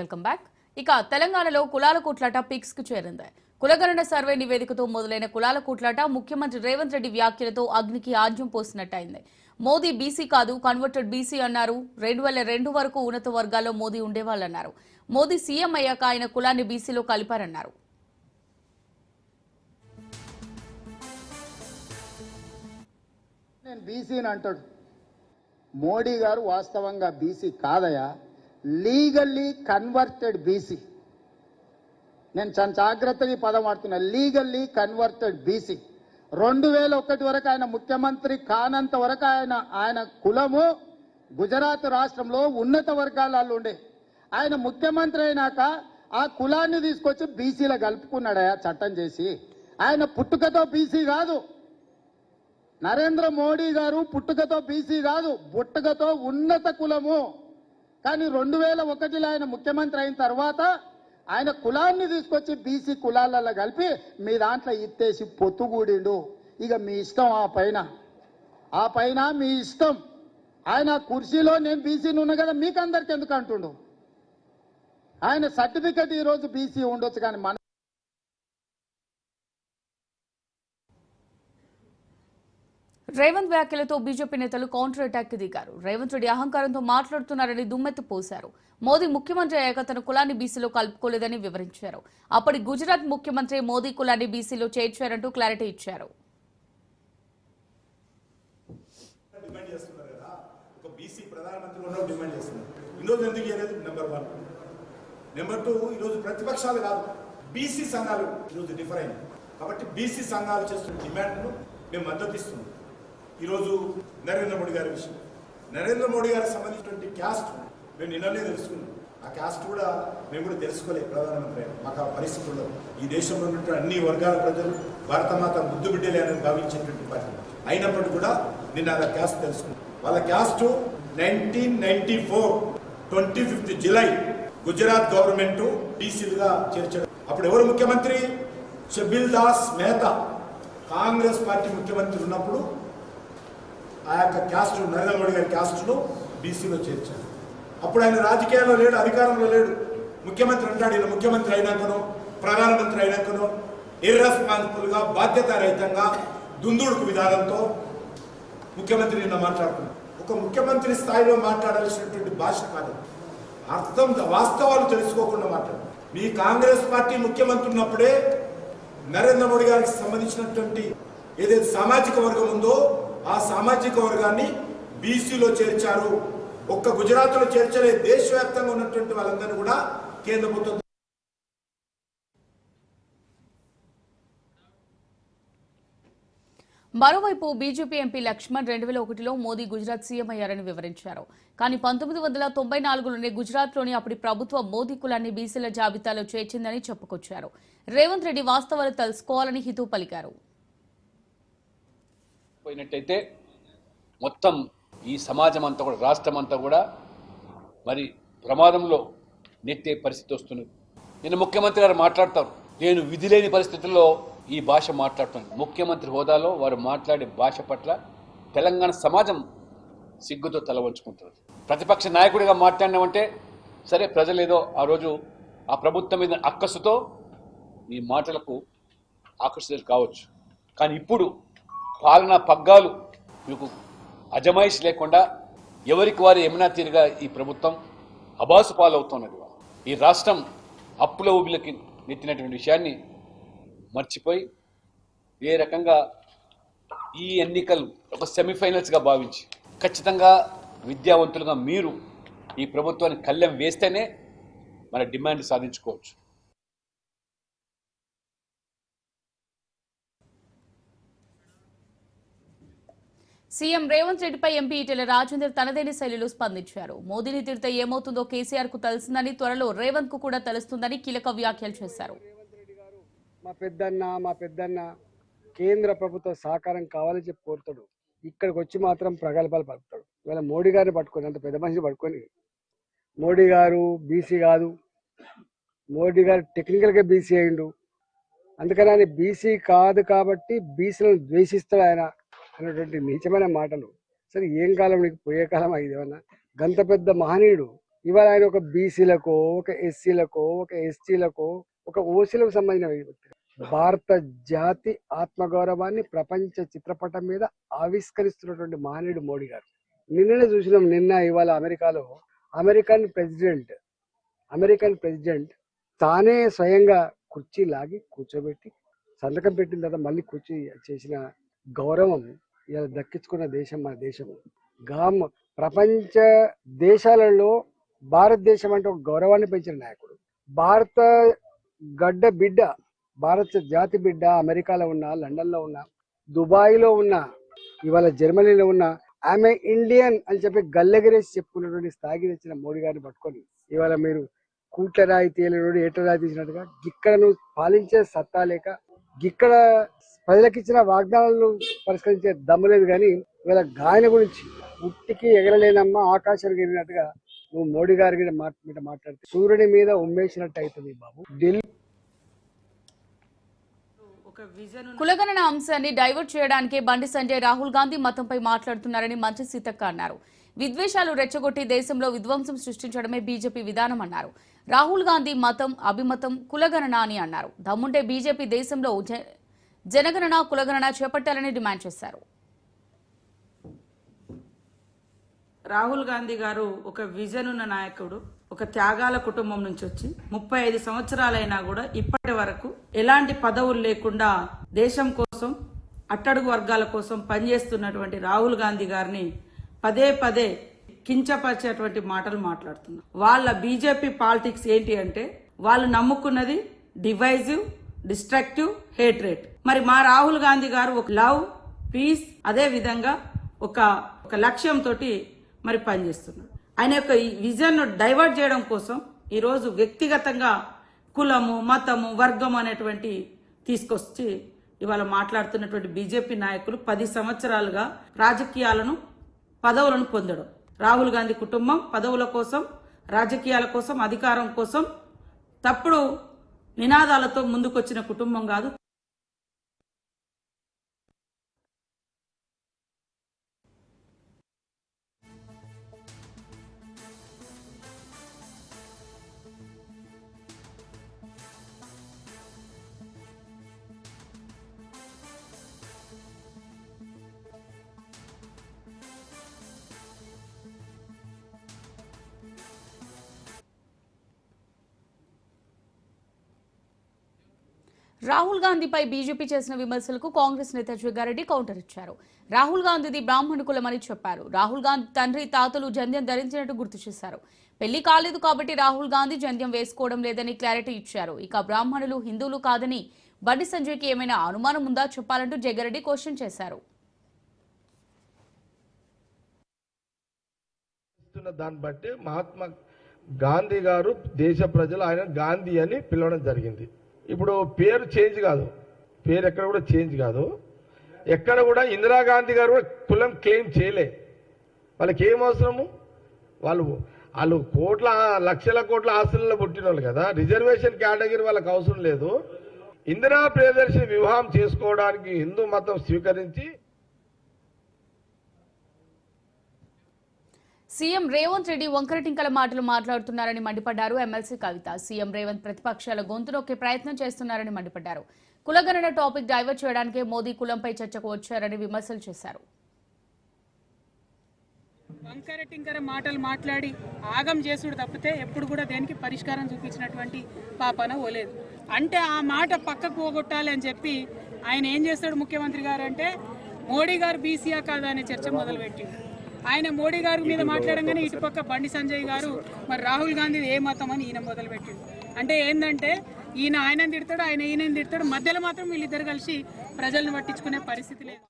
Welcome back. ఇక తెలంగాణలో కులాల కూట్లాట పిక్స్కు చేరింది. కులగణన సర్వే నివేదికతో మొదలైన కులాల కూట్లాట ముఖ్యమంత్రి రేవంత్ రెడ్డి వ్యాఖ్యలతో అగ్నికి ఆజ్యం పోసినట్టయింది. మోదీ బీసీ కాదు కన్వర్టెడ్ బీసీ అన్నారు. రెండు వేల రెండు వరకు ఉన్నత వర్గాల్లో మోదీ ఉండేవాళ్ళన్నారు. మోదీ సీఎం అయ్యాక ఆయన కులాన్ని బీసీలో కలిపారన్నారు. నేను బీసీని అంటాడు. మోడీ గారు వాస్తవంగా బీసీ కాదయా? లీగల్లీ కన్వర్టెడ్ బీసీ నేను చాలా జాగ్రత్తగా ఈ పదం వాడుతున్నా. లీగల్లీ కన్వర్టెడ్ బీసీ రెండు వేల ఒకటి వరకు ఆయన ముఖ్యమంత్రి కానంత వరకు ఆయన ఆయన కులము గుజరాత్ రాష్ట్రంలో ఉన్నత వర్గాలలో ఉండే. ఆయన ముఖ్యమంత్రి అయినాక ఆ కులాన్ని తీసుకొచ్చి బీసీలో కలుపుకున్నాడయా చట్టం చేసి. ఆయన పుట్టుకతో బీసీ కాదు. నరేంద్ర మోడీ గారు పుట్టుకతో బీసీ కాదు. పుట్టుకతో ఉన్నత కులము. కానీ రెండు వేల ఒకటిలో ఆయన ముఖ్యమంత్రి అయిన తర్వాత ఆయన కులాన్ని తీసుకొచ్చి బీసీ కులాలలో కలిపి మీ దాంట్లో ఇత్తేసి పొత్తుగూడిండు. ఇక మీ ఇష్టం ఆ పైన. ఆ పైన మీ ఇష్టం. ఆయన కుర్చీలో నేను బీసీని ఉన్నా కదా మీకు అందరికి ఎందుకు అంటుండు? ఆయన సర్టిఫికెట్ ఈరోజు బీసీ ఉండొచ్చు కానీ మన రేవంత్ వ్యాఖ్యలతో బీజేపీ నేతలు కౌంటర్ అటాక్ దిగారు. రేవంత్ రెడ్డి అహంకారంతో మాట్లాడుతున్నారని దుమ్మెత్తి పోశారు. మోదీ ముఖ్యమంత్రి అయ్యాక తన కులాన్ని బీసీలో కలుపుకోలేదని వివరించారు. అప్పటి గుజరాత్ ముఖ్యమంత్రి మోదీ కులాన్ని బీసీలో చేర్చారంటూ క్లారిటీ ఇచ్చారు. నెంబర్ టూ ఈరోజు ప్రతిపక్షాలు కాదు. బీసీ సంఘాలు ఈరోజు డిఫర్ అయింది కాబట్టి బీసీ సంఘాలు చేస్తున్న డిమాండ్ను మేము మద్దతు ఇస్తున్నాం. ఈరోజు నరేంద్ర మోడీ గారి విషయం. నరేంద్ర మోడీ గారికి సంబంధించినటువంటి క్యాస్ట్ మేము నిన్ననే తెలుసుకున్నాం. ఆ క్యాస్ట్ కూడా మేము కూడా తెలుసుకోలేదు ప్రధానమంత్రి మాకు ఆ పరిస్థితుల్లో ఈ దేశంలో ఉన్నటువంటి అన్ని వర్గాల ప్రజలు భారతమాత ముద్దు బిడ్డలే అని భావించేటువంటి పార్టీ అయినప్పటికీ కూడా నిన్న ఆ క్యాస్ట్ తెలుసుకున్నాం. వాళ్ళ caste nineteen ninety four twenty fifth July Gujarat government బీసీలుగా చేర్చడం. అప్పుడు ఎవరు ముఖ్యమంత్రి? షబీల్ దాస్ మెహతా కాంగ్రెస్ పార్టీ ముఖ్యమంత్రి ఉన్నప్పుడు ఆ యొక్క క్యాస్ట్ నరేంద్ర మోడీ గారి క్యాస్ట్ను బీసీలో చేర్చారు. అప్పుడు ఆయన రాజకీయాల్లో లేడు అధికారంలో లేడు. ముఖ్యమంత్రి అంటాడు ఈయన ముఖ్యమంత్రి అయినాకనో ప్రధానమంత్రి అయినాకనో ఇర్రెస్పాన్సిబుల్గా బాధ్యతారహితంగా దుందుడుకు విధానంతో ముఖ్యమంత్రి నిన్న మాట్లాడుకున్నాడు ఒక ముఖ్యమంత్రి స్థాయిలో మాట్లాడాల్సినటువంటి భాష కాదు. అర్థం వాస్తవాలు తెలుసుకోకుండా మాట్లాడు మీ కాంగ్రెస్ పార్టీ ముఖ్యమంత్రి ఉన్నప్పుడే నరేంద్ర మోడీ గారికి సంబంధించినటువంటి ఏదైతే సామాజిక వర్గం ఉందో ఆ సామాజిక వర్గాన్ని బీసీలో చేర్చారు. ఒక్క గుజరాత్లో చేర్చలే దేశవ్యాప్తంగా ఉన్నటువంటి వాళ్ళందరినీ కూడా కేంద్ర ప్రభుత్వం మరోవైపు బీజేపీ ఎంపీ లక్ష్మణ్ రెండు వేల ఒకటిలో మోదీ గుజరాత్ సీఎం అయ్యారని వివరించారు. కానీ పంతొమ్మిది వందల తొంభై నాలుగులోనే గుజరాత్లోని అప్పటి ప్రభుత్వం మోదీ కులాన్ని బీసీల జాబితాలో చేర్చిందని చెప్పుకొచ్చారు. రేవంత్ రెడ్డి వాస్తవాలు తెలుసుకోవాలని హితూ పలికారు. పోయినట్టయితే మొత్తం ఈ సమాజం అంతా కూడా రాష్ట్రం అంతా కూడా మరి ప్రమాదంలో నెట్టే పరిస్థితి వస్తున్నది నిన్న ముఖ్యమంత్రి గారు మాట్లాడతారు నేను విధి లేని పరిస్థితుల్లో ఈ భాష మాట్లాడుతున్నాను ముఖ్యమంత్రి హోదాలో వారు మాట్లాడే భాష పట్ల తెలంగాణ సమాజం సిగ్గుతో తల వంచుకుంటుంది. ప్రతిపక్ష నాయకుడిగా మాట్లాడినామంటే సరే ప్రజలు ఏదో ఆ రోజు ఆ ప్రభుత్వం మీద అక్కసుతో ఈ మాటలకు ఆకర్షితులు కావచ్చు. కానీ ఇప్పుడు పాలనా పగ్గాలు మీకు అజమాయిషి లేకుండా ఎవరికి వారు ఎమినా తీరుగా ఈ ప్రభుత్వం అబాసు పాలవుతున్నది ఈ రాష్ట్రం అప్పుల ఊబిలకి నెత్తినటువంటి విషయాన్ని మర్చిపోయి ఏ రకంగా ఈ ఎన్నికలు ఒక సెమీఫైనల్స్గా భావించి ఖచ్చితంగా విద్యావంతులుగా మీరు ఈ ప్రభుత్వాన్ని కళ్ళెం వేస్తేనే మన డిమాండ్ సాధించుకోవచ్చు. సీఎం రేవంత్ రెడ్డిపై ఎంపీ ఈటెల రాజేందర్ తనదైన శైలిలో స్పందించారు. మోదీని తిడితే ఏమవుతుందో కేసీఆర్కు తెలిసిందని త్వరలో రేవంత్కు కూడా తెలుస్తుందని కీలక వ్యాఖ్యలు చేశారు. మా పెద్దన్న మా పెద్దన్న కేంద్ర ప్రభుత్వ సహకారం కావాలని చెప్పి కోరుతాడు. ఇక్కడికి వచ్చి మాత్రం ప్రగల్భాలు పలుకుతాడు. ఇవాళ మోడీ గారిని పట్టుకొని అంత పెద్ద మనిషిని పట్టుకొని మోడీ గారు బీసీ కాదు మోడీ గారు టెక్నికల్గా బీసీ అయిండు అందుకని ఆయన బీసీ కాదు కాబట్టి బీసీలను ద్వేషిస్తాడు ఆయన. అనేటువంటి నీచమైన మాటలు. సరే ఏం కాలం నీకు? పోయే కాలం ఇది ఏమన్నా? గంత పెద్ద మహనీయుడు. ఇవాళ ఆయన ఒక బీసీలకో ఒక ఎస్సీలకో ఒక ఎస్టీలకో ఒక ఓసీలకు సంబంధించిన వ్యక్తి. భారత జాతి ఆత్మగౌరవాన్ని ప్రపంచ చిత్రపటం మీద ఆవిష్కరిస్తున్నటువంటి మహనీయుడు మోడీ గారు. నిన్ననే చూసినాం నిన్న ఇవాళ అమెరికాలో అమెరికన్ ప్రెసిడెంట్ అమెరికన్ ప్రెసిడెంట్ తానే స్వయంగా కుర్చీ లాగి కూర్చోబెట్టి సంతకం పెట్టిన తర్వాత మళ్ళీ కుర్చీ చేసిన గౌరవం ఇలా దక్కించుకున్న దేశం మన దేశం. గామ్ ప్రపంచ దేశాలలో భారతదేశం అంటే ఒక గౌరవాన్ని పెంచిన నాయకుడు. భారత గడ్డ బిడ్డ భారత జాతి బిడ్డ అమెరికాలో ఉన్న లండన్లో ఉన్న దుబాయ్లో ఉన్న ఇవాళ జర్మనీలో ఉన్న ఆమె ఇండియన్ అని చెప్పి గల్లెగరేసి చెప్పుకున్నటువంటి స్థాయికి తెచ్చిన మోడీ గారిని పట్టుకొని ఇవాళ మీరు కూట్ల రాయి తేలినోడు ఏట రాయి తీసినట్టుగా గిక్కడ నువ్వు పాలించే సత్తా లేక గిక్కడ ప్రజలకు ఇచ్చిన వాగ్దానాలను పరిష్కరించే దమ్ము లేదు కానీ ఇవాళ గాయన గురించి ఉట్టికి ఎగరలేనమ్మా ఆకాశానికి ఎగిరినట్టుగా నువ్వు మోడీ గారి మీద మాట్- మీద మాట్లాడితే సూర్యుని మీద ఉమ్మేసినట్టు అవుతుంది బాబు. ఢిల్లీ ఒక విజన్ కులగణన అంశాన్ని డైవర్ట్ చేయడానికి బండి సంజయ్ రాహుల్ గాంధీ మతంపై మాట్లాడుతున్నారని మంత్రి సీతక్క అన్నారు. విద్వేషాలు రెచ్చగొట్టి దేశంలో విధ్వంసం సృష్టించడమే బీజేపీ విధానం అన్నారు. రాహుల్ గాంధీ మతం అభిమతం కులగణన అని అన్నారు. దమ్ముంటే బీజేపీ దేశంలో జనగణన కులగణన చేపట్టాలని డిమాండ్ చేశారు. రాహుల్ గాంధీ గారు ఒక విజన్ ఉన్న నాయకుడు ఒక త్యాగాల కుటుంబం నుంచి వచ్చి ముప్పై ఐదు సంవత్సరాలైనా కూడా ఇప్పటి వరకు ఎలాంటి పదవులు లేకుండా దేశం కోసం అట్టడుగు వర్గాల కోసం పనిచేస్తున్నటువంటి రాహుల్ గాంధీ గారిని పదే పదే కించపరిచేటువంటి మాటలు మాట్లాడుతున్నారు వాళ్ళ బీజేపీ పాలిటిక్స్ ఏంటి అంటే వాళ్ళు నమ్ముకున్నది డివైజివ్ డిస్ట్రక్టివ్ హేట్రేట్. మరి మా రాహుల్ గాంధీ గారు ఒక లవ్ పీస్ అదే విధంగా ఒక ఒక లక్ష్యంతో మరి పనిచేస్తున్నారు. ఆయన యొక్క ఈ విజన్ను డైవర్ట్ చేయడం కోసం ఈరోజు వ్యక్తిగతంగా కులము మతము వర్గం అనేటువంటి తీసుకొచ్చి ఇవాళ మాట్లాడుతున్నటువంటి బీజేపీ నాయకులు పది సంవత్సరాలుగా రాజకీయాలను పదవులను పొందడం. రాహుల్ గాంధీ కుటుంబం పదవుల కోసం రాజకీయాల కోసం అధికారం కోసం తప్పుడు నినాదాలతో ముందుకొచ్చిన కుటుంబం కాదు. రాహుల్ గాంధీపై బీజేపీ చేసిన విమర్శలకు కాంగ్రెస్ నేత జగ్గారెడ్డి కౌంటర్ ఇచ్చారు. రాహుల్ గాంధీది బ్రాహ్మణ కులమని చెప్పారు. రాహుల్ గాంధీ తండ్రి తాతలు జంధ్యం ధరించినట్టు గుర్తు చేశారు. పెళ్ళి కాలేదు కాబట్టి రాహుల్ గాంధీ జంధ్యం వేసుకోవడం లేదని క్లారిటీ ఇచ్చారు. ఇక బ్రాహ్మణులు హిందువులు కాదని బండి సంజయ్కి ఏమైనా అనుమానం ఉందా చెప్పాలంటూ జగ్గారెడ్డి క్వశ్చన్ చేశారు. దాన్ని బట్టి మహాత్మా గాంధీ గారు దేశ ప్రజలు ఆయన గాంధీ అని పిలవడం జరిగింది. ఇప్పుడు పేరు చేంజ్ కాదు. పేరు ఎక్కడ కూడా చేంజ్ కాదు. ఎక్కడ కూడా ఇందిరాగాంధీ గారు కూడా కులం క్లెయిమ్ చేయలే. వాళ్ళకి ఏం అవసరము? వాళ్ళు వాళ్ళు కోట్ల లక్షల కోట్ల ఆస్తులలో పుట్టిన వాళ్ళు కదా. రిజర్వేషన్ కేటగిరీ వాళ్ళకి అవసరం లేదు. ఇందిరా ప్రియదర్శి వివాహం చేసుకోవడానికి హిందూ మతం స్వీకరించి సీఎం రేవంత్ రెడ్డి వంకరటింకల మాటలు మాట్లాడుతున్నారని మండిపడ్డారు ఎమ్మెల్సీ కవిత. సీఎం రేవంత్ ప్రతిపక్షాల గొంతు నొక్కే ప్రయత్నం చేస్తున్నారని మండిపడ్డారు. కులగణన టాపిక్ డైవర్ట్ చేయడానికే మోదీ కులంపై చర్చకు వచ్చారని విమర్శలు చేశారు. వంకర టింకర మాటలు మాట్లాడి ఆగం చేసుడు తప్పితే ఎప్పుడు కూడా దేనికి పరిష్కారం చూపించినటువంటి పాపన ఓలేదు. అంటే ఆ మాట పక్కకు పోగొట్టాలి అని చెప్పి ఆయన ఏం చేస్తాడు ముఖ్యమంత్రి గారు అంటే మోడీ గారు బీసీఆ కాదా అనే చర్చ మొదలుపెట్టింది ఆయన మోడీ గారి మీద మాట్లాడంగానే ఇటుపక్క బండి సంజయ్ గారు మరి రాహుల్ గాంధీ ఏ మతం అని ఈయన మొదలుపెట్టిండు. అంటే ఏంటంటే ఈయన ఆయన తిడతాడు ఆయన ఈయన తిడతాడు మధ్యలో మాత్రం వీళ్ళిద్దరు కలిసి ప్రజలను పట్టించుకునే పరిస్థితి లేదు.